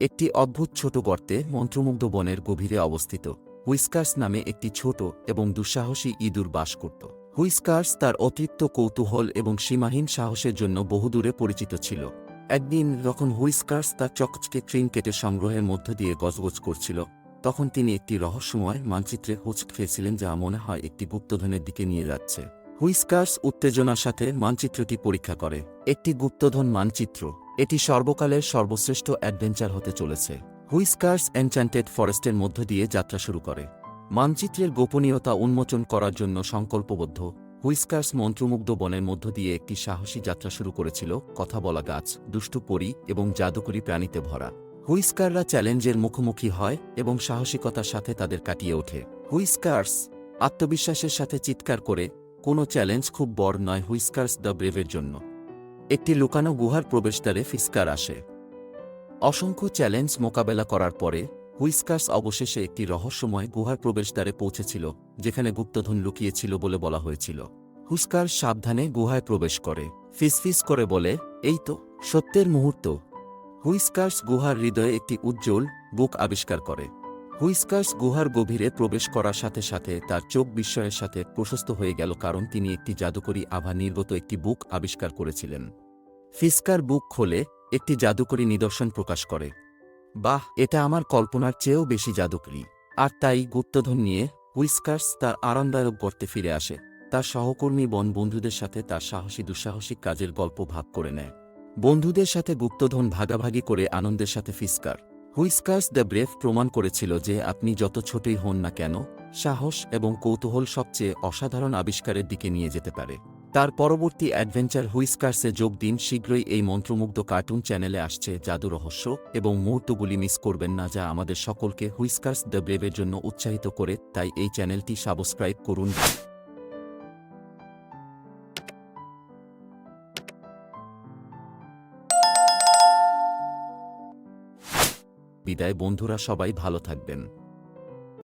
একটি অদ্ভুত ছোট গর্তে মন্ত্রমুগ্ধ বনের গভীরে অবস্থিত। হুইস্কার্স নামে একটি ছোট এবং দুঃসাহসী ইঁদুর বাস করত। হুইস্কার্স তার অতিরিক্ত কৌতূহল এবং সীমাহীন সাহসের জন্য বহুদূরে পরিচিত ছিল। একদিন যখন হুইস্কার্স তার চকচকে ট্রিনকেটে সংগ্রহের মধ্য দিয়ে গজগজ করছিল, তখন তিনি একটি রহস্যময় মানচিত্রে হোঁচ খেয়েছিলেন যা মনে হয় একটি গুপ্তধনের দিকে নিয়ে যাচ্ছে। হুইস্কার্স উত্তেজনার সাথে মানচিত্রটি পরীক্ষা করে। একটি গুপ্তধন মানচিত্র। এটি সর্বকালের সর্বশ্রেষ্ঠ অ্যাডভেঞ্চার হতে চলেছে। হুইস্কার্স এনচ্যান্টেড ফরেস্টের মধ্য দিয়ে যাত্রা শুরু করে। মানচিত্রের গোপনীয়তা উন্মোচন করার জন্য সংকল্পবদ্ধ। হুইস্কার্স মন্ত্রমুগ্ধ বনের মধ্য দিয়ে একটি সাহসী যাত্রা শুরু করেছিল, কথা বলা গাছ, দুষ্টু পরী এবং জাদুকরী প্রাণীতে ভরা। হুইস্কাররা চ্যালেঞ্জের মুখোমুখি হয় এবং সাহসিকতার সাথে তাদের কাটিয়ে ওঠে। হুইস্কার্স আত্মবিশ্বাসের সাথে চিৎকার করে, কোনো চ্যালেঞ্জ খুব বড় নয় হুইস্কার্স দ্য ব্রেভের জন্য। একটি লুকানো গুহার প্রবেশদ্বারে ফিস্কার আসে। অসংখ্য চ্যালেঞ্জ মোকাবেলা করার পরে, হুইস্কার্স অবশেষে একটি রহস্যময় গুহার প্রবেশদ্বারে পৌঁছেছিল, যেখানে গুপ্তধন লুকিয়েছিল বলে বলা হয়েছিল। হুস্কার সাবধানে গুহায় প্রবেশ করে, ফিসফিস করে বলে, এই তো, সত্যের মুহূর্ত। হুইস্কার্স গুহার হৃদয়ে একটি উজ্জ্বল বুক আবিষ্কার করে। হুইস্কার্স গুহার গভীরে প্রবেশ করার সাথে সাথে তার চোখ বিস্ময়ের সাথে প্রশস্ত হয়ে গেল কারণ তিনি একটি জাদুকরী আভা নির্গত একটি বুক আবিষ্কার করেছিলেন। ফিস্কার বুক খোলে, একটি জাদুকরী নিদর্শন প্রকাশ করে। বাহ, এটা আমার কল্পনার চেয়েও বেশি জাদুকরী। আর তাই গুপ্তধন নিয়ে হুইস্কার্স তার আরামদায়ক গর্তে ফিরে আসে। তার সহকর্মী বন বন্ধুদের সাথে তার সাহসী দুঃসাহসিক কাজের গল্প ভাগ করে নেয়। বন্ধুদের সাথে গুপ্তধন ভাগাভাগি করে আনন্দের সাথে ফিস্কার হুইস্কার্স দ্য ব্রেভ প্রমাণ করেছিল যে আপনি যত ছোটই হন না কেন, সাহস এবং কৌতূহল সবচেয়ে অসাধারণ আবিষ্কারের দিকে নিয়ে যেতে পারে। তার পরবর্তী অ্যাডভেঞ্চার হুইস্কার্সে যোগ দিন, শীঘ্রই এই মন্ত্রমুগ্ধ কার্টুন চ্যানেলে আসছে জাদু রহস্য এবং মুহূর্তগুলি মিস করবেন না যা আমাদের সকলকে হুইস্কার্স দ্য ব্রেভের জন্য উৎসাহিত করে, তাই এই চ্যানেলটি সাবস্ক্রাইব করুন। বিদায় বন্ধুরা সবাই ভালো থাকবেন।